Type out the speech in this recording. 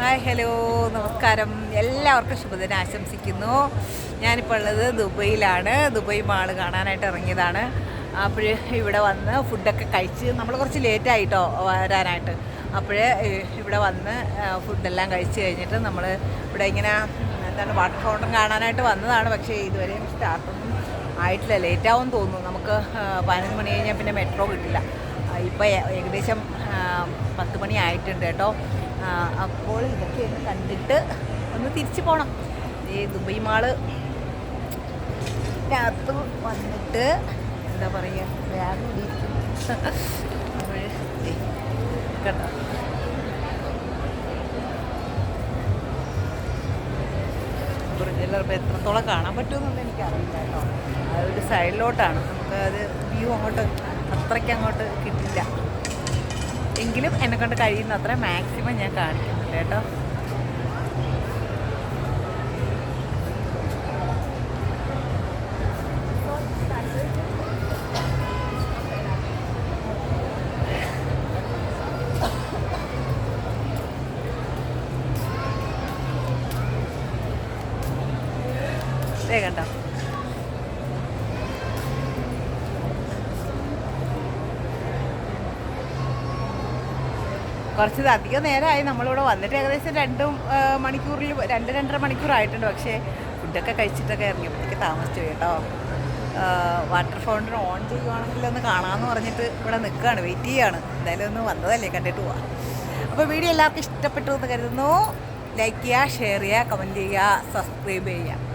Hi hello നമസ്കാരം. എല്ലാവർക്കും ശുഭദിനം ആശംസിക്കുന്നു. ഞാനിപ്പോൾ ഉള്ളത് ദുബൈയിലാണ്. ദുബൈ മാൾ കാണാനായിട്ട് ഇറങ്ങിയതാണ്. അപ്പോൾ ഇവിടെ വന്ന് ഫുഡൊക്കെ കഴിച്ച് നമ്മൾ കുറച്ച് ലേറ്റായിട്ടോ വരാനായിട്ട്. അപ്പോഴേ ഇവിടെ വന്ന് ഫുഡെല്ലാം കഴിച്ച് കഴിഞ്ഞിട്ട് നമ്മൾ ഇവിടെ ഇങ്ങനെ എന്താണ് വാട്ടർ ഫൗണ്ടൻ കാണാനായിട്ട് വന്നതാണ്. പക്ഷേ ഇതുവരെയും സ്റ്റാർട്ടൊന്നും ആയിട്ടില്ല. ലേറ്റാവും തോന്നുന്നു. നമുക്ക് പതിനൊന്ന് മണി കഴിഞ്ഞാൽ പിന്നെ മെട്രോ കിട്ടില്ല. ഇപ്പോൾ ഏകദേശം പത്ത് മണി ആയിട്ടുണ്ട് കേട്ടോ. അപ്പോൾ ഇതൊക്കെ ഒന്ന് കണ്ടിട്ട് ഒന്ന് തിരിച്ചു പോകണം ഈ ദുബൈ മാൾ അകത്ത് വന്നിട്ട് എന്താ പറയുക ബാഗ് കണ്ടോ? ചിലപ്പോൾ എത്രത്തോളം കാണാൻ പറ്റുമെന്നൊന്നും എനിക്കറിയില്ല കേട്ടോ. ആ ഒരു സൈഡിലോട്ടാണ്. നമുക്ക് അത് വ്യൂ അങ്ങോട്ട് അത്രയ്ക്ക് അങ്ങോട്ട് കിട്ടില്ല. എങ്കിലും എന്നെ കൊണ്ട് കഴിയുന്ന അത്ര മാക്സിമം ഞാൻ കാണിക്കുന്നുണ്ട് കേട്ടോ. ദേ കണ്ടോ? കുറച്ച് അധികം നേരമായി നമ്മളിവിടെ വന്നിട്ട് ഏകദേശം രണ്ടും മണിക്കൂറിൽ രണ്ട് രണ്ടര മണിക്കൂറായിട്ടുണ്ട് പക്ഷേ ഫുഡൊക്കെ കഴിച്ചിട്ടൊക്കെ ഇറങ്ങിയപ്പോഴത്തേക്ക് താമസിച്ചു കേട്ടോ. വാട്ടർ ഫൗണ്ടൻ ഓൺ ചെയ്യുവാണെങ്കിൽ ഒന്ന് കാണാമെന്ന് പറഞ്ഞിട്ട് ഇവിടെ നിൽക്കുകയാണ്. വെയിറ്റ് ചെയ്യുകയാണ് എന്തായാലും ഒന്ന് വന്നതല്ലേ കണ്ടിട്ട് പോവാം. അപ്പോൾ വീഡിയോ എല്ലാവർക്കും ഇഷ്ടപ്പെട്ടു എന്ന് കരുതുന്നു. ലൈക്ക് ചെയ്യുക ഷെയർ ചെയ്യുക കമന്റ് ചെയ്യുക സബ്സ്ക്രൈബ് ചെയ്യുക.